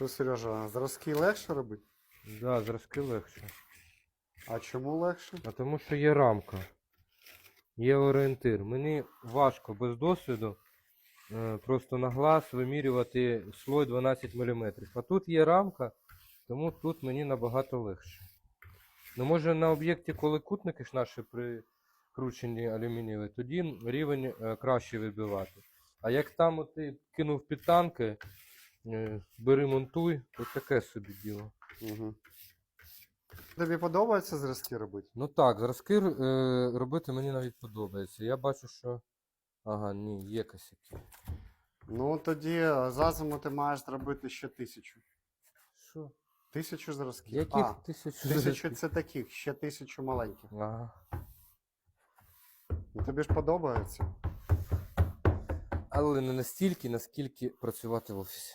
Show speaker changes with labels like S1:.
S1: Що, Сережа, зразки легше робити?
S2: Да, зразки легше.
S1: А чому легше?
S2: А тому що є рамка, є орієнтир. Мені важко без досвіду е, просто на глаз вимірювати слой 12 мм. А тут є рамка, тому тут мені набагато легше. Ну, може на об'єкті, коли кутники ж наші прикручені алюмінієві, тоді рівень е, краще вибивати. А як там ти кинув підтанки, бери монтуй, то таке собі діло.
S1: Угу. Тобі подобається зразки робити?
S2: Ну так, зразки е, робити мені навіть подобається. Я бачу, що. Ага, ні, є косяки.
S1: Ну тоді за зиму ти маєш зробити ще тисячу.
S2: Що?
S1: Тисячу зразків.
S2: Яких
S1: а,
S2: тисячу
S1: тисячу це таких, ще тисячу маленьких.
S2: Ага.
S1: Ну, тобі ж подобається.
S2: Але не настільки, наскільки працювати в офісі.